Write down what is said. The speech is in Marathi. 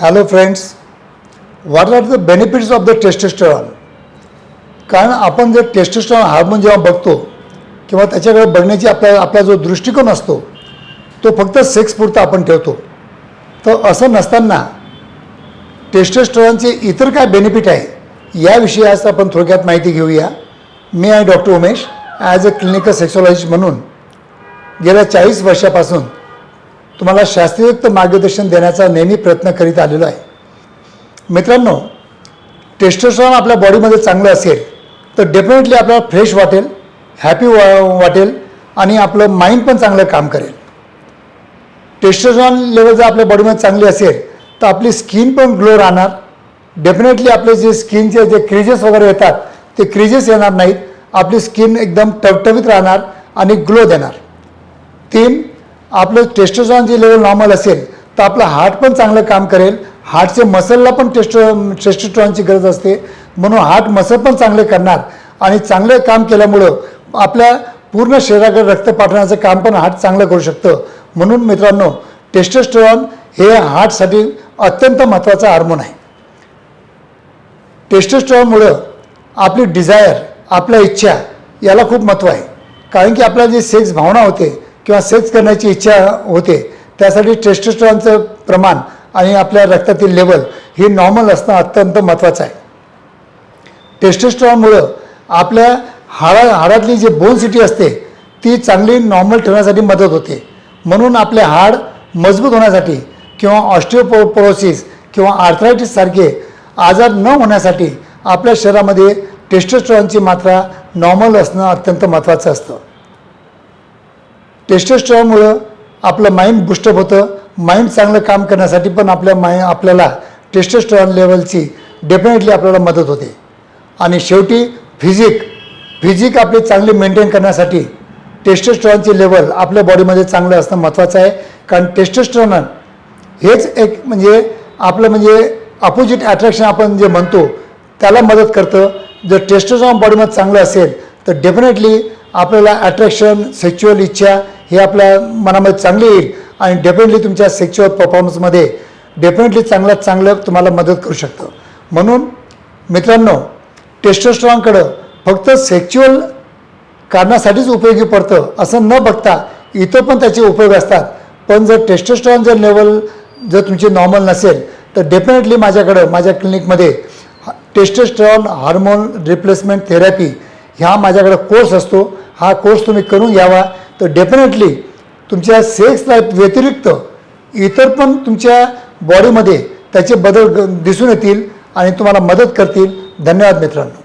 Hello friends what are the benefits of the testosterone कारण आपण जर टेस्टोस्टेरॉन हार्मोन जेव्हा बघतो किंवा त्याच्याकडे बघण्याची आपल्या आपला जो दृष्टिकोन असतो तो फक्त सेक्सपुरता आपण ठेवतो. तर असं नसताना टेस्टोस्टेरॉनचे इतर काय बेनिफिट आहे याविषयी आज आपण थोडक्यात माहिती घेऊया. मी आहे doctor Umesh as a clinical sexologist म्हणून. गेल्या चाळीस वर्षापासून तुम्हाला शास्त्रीयुक्त मार्गदर्शन देण्याचा नेहमी प्रयत्न करीत आलेलो आहे. मित्रांनो टेस्टोस्ट्रॉन आपल्या बॉडीमध्ये चांगलं असेल तर डेफिनेटली आपल्याला फ्रेश वाटेल हॅपी वा वाटेल आणि आपलं माइंड पण चांगलं काम करेल. टेस्टोस्ट्रॉन लेवल जर आपल्या बॉडीमध्ये चांगली असेल तर आपली स्किन पण ग्लो राहणार. डेफिनेटली आपले जे स्किनचे जे क्रिजेस वगैरे येतात ते क्रिजेस येणार नाहीत. आपली स्किन एकदम टवटवीत राहणार आणि ग्लो देणार. तीन आपलं टेस्टोस्टेरॉन जे लेवल नॉर्मल असेल तर आपलं हार्ट पण चांगलं काम करेल. हार्टचे मसलला पण टेस्टो टेस्टोस्टेरॉनची गरज असते. म्हणून हार्ट मसल पण चांगले करणार आणि चांगलं काम केल्यामुळं आपल्या पूर्ण शरीराकडे रक्त पाठवण्याचं काम पण हार्ट चांगलं करू शकतं. म्हणून मित्रांनो टेस्टोस्टेरॉन हे हार्टसाठी अत्यंत महत्त्वाचा हार्मोन आहे. टेस्टोस्टेरॉनमुळं आपली डिझायर आपल्या इच्छा याला खूप महत्त्व आहे. कारण की आपल्या जी सेक्स भावना होते किंवा सेक्स करण्याची इच्छा होते त्यासाठी टेस्टोस्ट्रॉनचं प्रमाण आणि आपल्या रक्तातील लेवल हे नॉर्मल असणं अत्यंत महत्त्वाचं आहे. टेस्टोस्ट्रॉनमुळं आपल्या हाडा हाडातली जी बोन सिटी असते ती चांगली नॉर्मल ठेवण्यासाठी मदत होते. म्हणून आपले हाड मजबूत होण्यासाठी किंवा ऑस्टिओपोरोसिस किंवा आर्थरायटिससारखे आजार न होण्यासाठी आपल्या शरीरामध्ये टेस्टोस्ट्रॉनची मात्रा नॉर्मल असणं अत्यंत महत्त्वाचं असतं. टेस्टोस्टेरॉनमुळं आपलं माइंड बुस्टअप होतं. माइंड चांगलं काम करण्यासाठी पण आपल्या माइ आपल्याला टेस्टेस्ट्रॉन लेवलची डेफिनेटली आपल्याला मदत होते. आणि शेवटी फिजिक फिजिक आपली चांगली मेंटेन करण्यासाठी टेस्टेस्ट्रॉनचे लेवल आपल्या बॉडीमध्ये चांगलं असणं महत्त्वाचं आहे. कारण टेस्टोस्टेरॉन हेच एक म्हणजे आपलं म्हणजे अपोजिट अट्रॅक्शन आपण जे म्हणतो त्याला मदत करतं. जर टेस्टेस्ट्रॉन बॉडीमध्ये चांगलं असेल तर डेफिनेटली आपल्याला अट्रॅक्शन सेक्च्युअल इच्छा हे आपल्या मनामध्ये चांगली येईल आणि डेफिनेटली तुमच्या सेक्च्युअल परफॉर्मन्समध्ये डेफिनेटली चांगल्यात चांगलं तुम्हाला मदत करू शकतं. म्हणून मित्रांनो टेस्टोस्ट्रॉनकडं फक्त सेक्च्युअल कारणासाठीच उपयोगी पडतं असं न बघता इथं पण त्याचे उपयोग असतात. पण जर टेस्टोस्ट्रॉन जर लेवल जर तुमची नॉर्मल नसेल तर डेफिनेटली माझ्याकडं माझ्या क्लिनिकमध्ये टेस्टोस्ट्रॉन हार्मोन रिप्लेसमेंट थेरपी ह्या माझ्याकडं कोर्स असतो. हा कोर्स तुम्ही करून घ्यावा. तर डेफिनेटली तुमच्या सेक्स लाईफ व्यतिरिक्त इतर पण तुमच्या बॉडीमध्ये त्याचे बदल ग- दिसून येतील आणि तुम्हाला मदत करतील. धन्यवाद मित्रांनो.